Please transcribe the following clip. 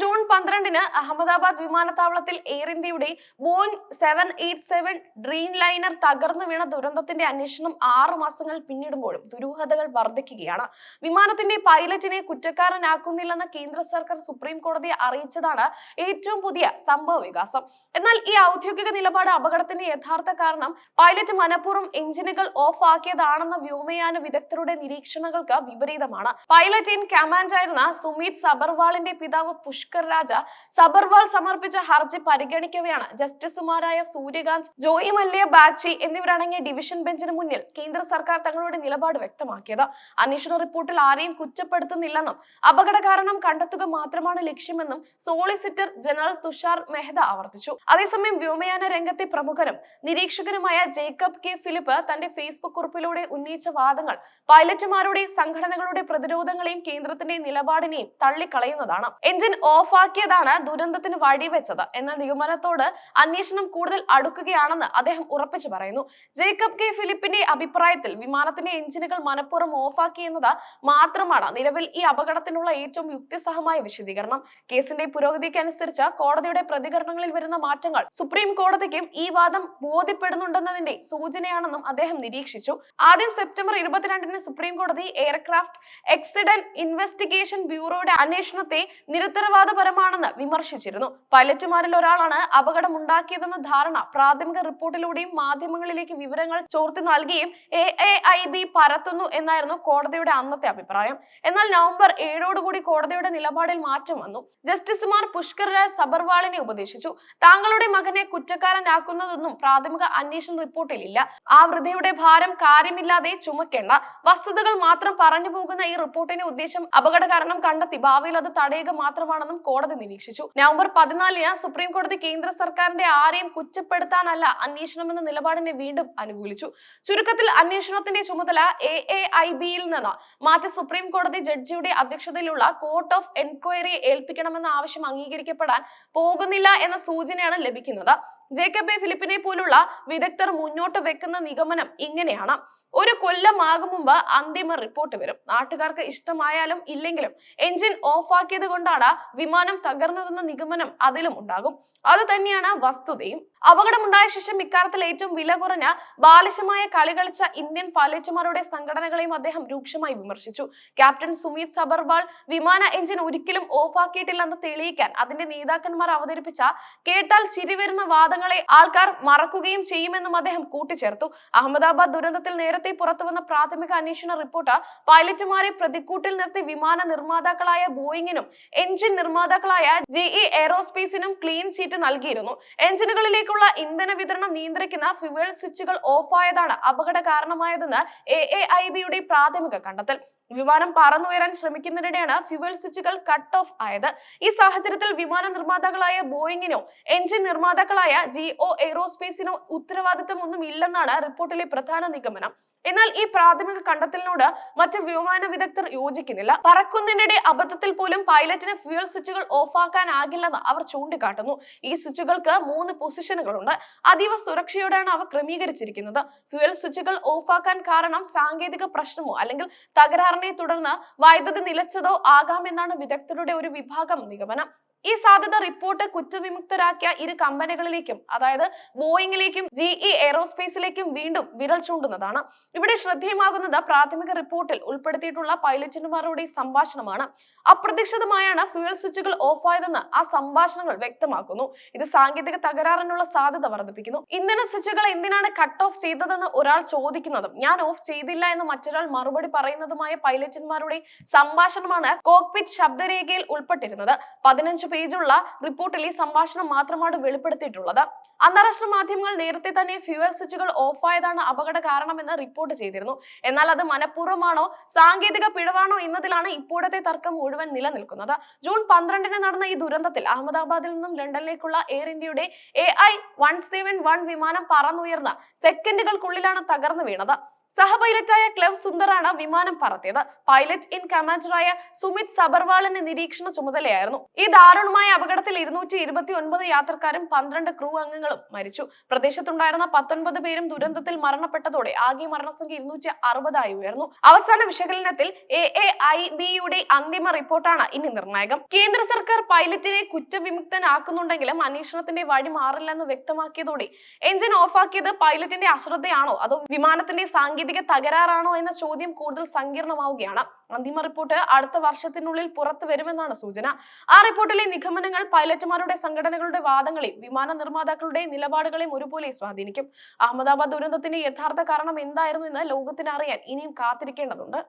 June പന്ത്രണ്ടിന് അഹമ്മദാബാദ് വിമാനത്താവളത്തിൽ air ഇന്ത്യയുടെ Boeing seven eight seven dreamliner തകർന്നു വീണ ദുരന്തത്തിന്റെ അന്വേഷണം ആറു മാസങ്ങൾ പിന്നിടുമ്പോഴും ദുരൂഹതകൾ വർദ്ധിക്കുകയാണ്. വിമാനത്തിന്റെ പൈലറ്റിനെ കുറ്റക്കാരനാക്കുന്നില്ലെന്ന് കേന്ദ്ര സർക്കാർ സുപ്രീം കോടതിയെ അറിയിച്ചതാണ് ഏറ്റവും പുതിയ സംഭവ വികാസം. എന്നാൽ ഈ ഔദ്യോഗിക നിലപാട് അപകടത്തിന്റെ യഥാർത്ഥ കാരണം പൈലറ്റ് മനഃപൂർവം എഞ്ചിനുകൾ ഓഫ് ആക്കിയതാണെന്ന വ്യോമയാന വിദഗ്ധരുടെ നിരീക്ഷണങ്ങൾക്ക് വിപരീതമാണ്. പൈലറ്റ് ഇൻ കമാൻഡ് ആയിരുന്ന സുമീത് സബർവാളിന്റെ പിതാവ് പുഷ്കർ രാജ സബർവാൾ സമർപ്പിച്ച ഹർജി പരിഗണിക്കവെയാണ് ജസ്റ്റിസുമാരായ സൂര്യകാന്ത് ജോയി മല്യ ബാച്ചി എന്നിവരടങ്ങിയ ഡിവിഷൻ ബെഞ്ചിന് മുന്നിൽ കേന്ദ്ര സർക്കാർ തങ്ങളുടെ നിലപാട് വ്യക്തമാക്കിയത്. അന്വേഷണ റിപ്പോർട്ടിൽ ആരെയും കുറ്റപ്പെടുത്തുന്നില്ലെന്നും അപകട കാരണം കണ്ടെത്തുക മാത്രമാണ് ലക്ഷ്യമെന്നും സോളിസിറ്റർ ജനറൽ തുഷാർ മെഹ്ത ആവർത്തിച്ചു. അതേസമയം വ്യോമയാന രംഗത്തെ പ്രമുഖരും നിരീക്ഷകനുമായ ജേക്കബ് കെ ഫിലിപ്പ് തന്റെ ഫേസ്ബുക്ക് കുറിപ്പിലൂടെ ഉന്നയിച്ച വാദങ്ങൾ പൈലറ്റുമാരുടെ സംഘടനകളുടെ പ്രതിരോധങ്ങളെയും കേന്ദ്രത്തിന്റെ നിലപാടിനെയും തള്ളിക്കളയുന്നതാണ്. എഞ്ചിൻ ഓഫ് ആക്കിയതാണ് ദുരന്തത്തിന് വഴിവെച്ചത്. എന്ന നിഗമനത്തോട് അന്വേഷണം കൂടുതൽ അടുക്കുകയാണെന്ന് അദ്ദേഹം ഉറപ്പിച്ചു പറയുന്നു. ജേക്കബ് കെ. ഫിലിപ്പിന്റെ അഭിപ്രായത്തിൽ വിമാനത്തിന്റെ എഞ്ചിനുകൾ മനഃപൂർവം ഓഫാക്കി എന്നത് മാത്രമാണ് നിലവിൽ ഈ അപകടത്തിനുള്ള ഏറ്റവും യുക്തിസഹമായ വിശദീകരണം. കേസിന്റെ പുരോഗതിക്ക് അനുസരിച്ച് കോടതിയുടെ പ്രതികരണങ്ങളിൽ വരുന്ന മാറ്റങ്ങൾ സുപ്രീം കോടതിക്കും ഈ വാദം ബോധ്യപ്പെടുന്നുണ്ടെന്നതിന്റെ സൂചനയാണെന്നും അദ്ദേഹം നിരീക്ഷിച്ചു. ആദ്യം സെപ്റ്റംബർ ഇരുപത്തിരണ്ടിന് സുപ്രീം കോടതി എയർക്രാഫ്റ്റ് എക്സിഡന്റ് ഇൻവെസ്റ്റിഗേഷൻ ബ്യൂറോയുടെ അന്വേഷണത്തെ നിരുത്തരവാദപരമാണെന്ന് വിമർശിച്ചിരുന്നു. പൈലറ്റുമാരിൽ ഒരാളാണ് അപകടമുണ്ടാക്കിയതെന്ന ധാരണ പ്രാഥമിക റിപ്പോർട്ടിലൂടെയും മാധ്യമങ്ങളിലേക്ക് വിവരങ്ങൾ ചോർത്തി നൽകിയും എ എ ഐ ബി പരത്തുന്നു എന്നായിരുന്നു കോടതിയുടെ അന്നത്തെ അഭിപ്രായം. എന്നാൽ നവംബർ ഏഴോടുകൂടി കോടതിയുടെ നിലപാടിൽ മാറ്റം വന്നു. ജസ്റ്റിസുമാർ പുഷ്കർ സബർവാളിനെ ഉപദേശിച്ചു. താങ്കളുടെ മകനെ കുറ്റക്കാരനാക്കുന്നതൊന്നും പ്രാഥമിക അന്വേഷണ റിപ്പോർട്ടിൽ ഇല്ല ആ വൃദ്ധയുടെ ഭാരം കാര്യമില്ലാതെ ചുമക്കേണ്ട. വസ്തുതകൾ മാത്രം പറഞ്ഞു പോകുന്ന ഈ റിപ്പോർട്ടിന്റെ ഉദ്ദേശം അപകട കാരണം കണ്ടെത്തി. ഭാവിയിൽ അത് തടയുക മാത്രമാണെന്നും കോടതി നിരീക്ഷിച്ചു. നവംബർ പതിനാലിന് സുപ്രീം കോടതി കേന്ദ്ര സർക്കാരിന്റെ ആരെയും കുറ്റപ്പെടുത്താനല്ല അന്വേഷണമെന്ന നിലപാടിനെ വീണ്ടും അനുകൂലിച്ചു. ചുരുക്കത്തിൽ അന്വേഷണത്തിന്റെ ചുമതല എ എ ഐ ബിയിൽ നിന്ന് മാറ്റി സുപ്രീം കോടതി ജഡ്ജിയുടെ അധ്യക്ഷതയിലുള്ള കോർട്ട് ഓഫ് എൻക്വയറിയെ ഏൽപ്പിക്കണമെന്ന ആവശ്യം അംഗീകരിക്കപ്പെടാൻ പോകുന്നില്ല എന്ന സൂചനയാണ് ലഭിക്കുന്നത്. ജേക്കബ് എ ഫിലിപ്പിനെ പോലുള്ള വിദഗ്ധർ മുന്നോട്ട് വെക്കുന്ന നിഗമനം ഇങ്ങനെയാണ്. ഒരു കൊല്ലമാകും മുമ്പ് അന്തിമ റിപ്പോർട്ട് വരും. നാട്ടുകാർക്ക് ഇഷ്ടമായാലും ഇല്ലെങ്കിലും എഞ്ചിൻ ഓഫാക്കിയത് കൊണ്ടാണ് വിമാനം തകർന്നതെന്ന നിഗമനം അതിലും ഉണ്ടാകും. അത് തന്നെയാണ് വസ്തുതയും. അപകടമുണ്ടായ ശേഷം ഇക്കാലത്തിൽ ഏറ്റവും വില കുറഞ്ഞ ബാലിശമായ കളി കളിച്ച ഇന്ത്യൻ പൈലറ്റുമാരുടെ സംഘടനകളെയും അദ്ദേഹം രൂക്ഷമായി വിമർശിച്ചു. ക്യാപ്റ്റൻ സുമീത് സബർവാൾ വിമാന എഞ്ചിൻ ഒരിക്കലും ഓഫാക്കിയിട്ടില്ലെന്ന് തെളിയിക്കാൻ അതിന്റെ നേതാക്കന്മാർ അവതരിപ്പിച്ച കേട്ടാൽ ചിരി വരുന്ന വാദങ്ങളെ ആൾക്കാർ മറക്കുകയും ചെയ്യുമെന്നും അദ്ദേഹം കൂട്ടിച്ചേർത്തു. അഹമ്മദാബാദ് ദുരന്തത്തിൽ നേരത്തെ പുറത്തുവന്ന പ്രാഥമിക അന്വേഷണ റിപ്പോർട്ട് പൈലറ്റുമാരെ പ്രതിക്കൂട്ടിൽ നിർത്തി വിമാന നിർമ്മാതാക്കളായ ബോയിങ്ങിനും എഞ്ചിൻ നിർമ്മാതാക്കളായ ജിഇ എയറോസ്പേസിനും ക്ലീൻ ചീറ്റ് നൽകിയിരുന്നു. എഞ്ചിനുകളിലേക്കുള്ള ഇന്ധന വിതരണം നിയന്ത്രിക്കുന്ന ഫ്യുവൽ സ്വിച്ചുകൾ ഓഫായതാണ് അപകട കാരണമായതെന്ന് എ എ ഐ ബിയുടെ പ്രാഥമിക കണ്ടെത്തൽ. വിമാനം പറന്നുയരാൻ ശ്രമിക്കുന്നതിനിടെയാണ് ഫ്യുവൽ സ്വിച്ചുകൾ കട്ട് ഓഫ് ആയത്. ഈ സാഹചര്യത്തിൽ വിമാന നിർമ്മാതാക്കളായ ബോയിങ്ങിനോ എഞ്ചിൻ നിർമ്മാതാക്കളായ ജിഒ എയ്റോസ്പേസിനോ ഉത്തരവാദിത്തമൊന്നും ഇല്ലെന്നാണ് റിപ്പോർട്ടിലെ പ്രധാന നിഗമനം. എന്നാൽ ഈ പ്രാഥമിക കണ്ടെത്തലിനോട് മറ്റ് വ്യോമാന വിദഗ്ധർ യോജിക്കുന്നില്ല. പറക്കുന്നതിനിടെ അബദ്ധത്തിൽ പോലും പൈലറ്റിന് ഫ്യൂൽ സ്വിച്ചുകൾ ഓഫ് ഓഫാക്കാനാകില്ലെന്ന് അവർ ചൂണ്ടിക്കാട്ടുന്നു. ഈ സ്വിച്ചുകൾക്ക് മൂന്ന് പൊസിഷനുകളുണ്ട്. അതീവ സുരക്ഷയോടെയാണ് അവ ക്രമീകരിച്ചിരിക്കുന്നത്. ഫ്യൂൽ സ്വിച്ചുകൾ ഓഫ് ആക്കാൻ കാരണം സാങ്കേതിക പ്രശ്നമോ അല്ലെങ്കിൽ തകരാറിനെ തുടർന്ന് വൈദ്യുതി നിലച്ചതോ ആകാമെന്നാണ് വിദഗ്ധരുടെ ഒരു വിഭാഗം നിഗമനം. ഈ സാധ്യത റിപ്പോർട്ട് കുറ്റവിമുക്തരാക്കിയ ഇരു കമ്പനികളിലേക്കും അതായത് ബോയിങ്ങിലേക്കും ജി ഇ എയറോസ്പേസിലേക്കും വീണ്ടും വിരൽ ചൂണ്ടുന്നതാണ്. ഇവിടെ ശ്രദ്ധേയമാകുന്നത് പ്രാഥമിക റിപ്പോർട്ടിൽ ഉൾപ്പെടുത്തിയിട്ടുള്ള പൈലറ്റുമാരുടെ സംഭാഷണമാണ്. അപ്രതീക്ഷിതമായാണ് ഫ്യൂൽ സ്വിച്ചുകൾ ഓഫായതെന്ന് ആ സംഭാഷണങ്ങൾ വ്യക്തമാക്കുന്നു. ഇത് സാങ്കേതിക തകരാറിനുള്ള സാധ്യത വർദ്ധിപ്പിക്കുന്നു. ഇന്ധന സ്വിച്ചുകൾ എന്തിനാണ് കട്ട് ഓഫ് ചെയ്തതെന്ന് ഒരാൾ ചോദിക്കുന്നതും ഞാൻ ഓഫ് ചെയ്തില്ല എന്ന് മറ്റൊരാൾ മറുപടി പറയുന്നതുമായ പൈലറ്റുമാരുടെ സംഭാഷണമാണ് കോക്പിറ്റ് ശബ്ദരേഖയിൽ ഉൾപ്പെട്ടിരുന്നത്. പതിനഞ്ച് പേജുള്ള റിപ്പോർട്ടിൽ ഈ സംഭാഷണം മാത്രമാണ് വെളിപ്പെടുത്തിയിട്ടുള്ളത്. അന്താരാഷ്ട്ര മാധ്യമങ്ങൾ നേരത്തെ തന്നെ ഫ്യൂവൽ സ്വിച്ചുകൾ ഓഫായതാണ് അപകട കാരണമെന്ന് റിപ്പോർട്ട് ചെയ്തിരുന്നു. എന്നാൽ അത് മനഃപൂർവമാണോ സാങ്കേതിക പിഴവാണോ എന്നതിലാണ് ഇപ്പോഴത്തെ തർക്കം മുഴുവൻ നിലനിൽക്കുന്നത്. ജൂൺ പന്ത്രണ്ടിന് നടന്ന ഈ ദുരന്തത്തിൽ അഹമ്മദാബാദിൽ നിന്നും ലണ്ടനിലേക്കുള്ള എയർ ഇന്ത്യയുടെ A I one seven one വിമാനം പറന്നുയർന്ന സെക്കൻഡുകൾക്കുള്ളിലാണ് തകർന്നു വീണത്. സഹപൈലറ്റായ ക്ലവ് സുന്ദറാണ് വിമാനം പറത്തിയത്. പൈലറ്റ് ഇൻ കമാൻഡറായ സുമിത് സബർവാളിന്റെ നിരീക്ഷണ ചുമതലയായിരുന്നു. ഈ ദാരുണമായ അപകടത്തിൽ ഇരുന്നൂറ്റി ഇരുപത്തി ഒൻപത് യാത്രക്കാരും പന്ത്രണ്ട് ക്രൂ അംഗങ്ങളും മരിച്ചു. പ്രദേശത്തുണ്ടായിരുന്ന പത്തൊൻപത് പേരും ദുരന്തത്തിൽ മരണപ്പെട്ടതോടെ ആകെ മരണസംഖ്യ ഇരുന്നൂറ്റി അറുപതായി ഉയർന്നു. അവസാന വിശകലനത്തിൽ എ എ ഐ ബിയുടെ അന്തിമ റിപ്പോർട്ടാണ് ഇനി നിർണായകം. കേന്ദ്ര സർക്കാർ പൈലറ്റിനെ കുറ്റവിമുക്തനാക്കുന്നുണ്ടെങ്കിലും അന്വേഷണത്തിന്റെ വഴി മാറില്ലെന്ന് വ്യക്തമാക്കിയതോടെ എഞ്ചിൻ ഓഫാക്കിയത് പൈലറ്റിന്റെ അശ്രദ്ധയാണോ? അതോ വിമാനത്തിന്റെ സാങ്കേതിക തകരാറാണോ എന്ന ചോദ്യം കൂടുതൽ സങ്കീർണമാവുകയാണ്. അന്തിമ റിപ്പോർട്ട് അടുത്ത വർഷത്തിനുള്ളിൽ പുറത്തു വരുമെന്നാണ് സൂചന. ആ റിപ്പോർട്ടിലെ നിഗമനങ്ങൾ പൈലറ്റുമാരുടെ സംഘടനകളുടെ വാദങ്ങളെയും വിമാന നിർമ്മാതാക്കളുടെ നിലപാടുകളെയും ഒരുപോലെ സ്വാധീനിക്കും. അഹമ്മദാബാദ് ദുരന്തത്തിന്റെ യഥാർത്ഥ കാരണം എന്തായിരുന്നു എന്ന് ലോകത്തിന് അറിയാൻ ഇനിയും കാത്തിരിക്കേണ്ടതുണ്ട്.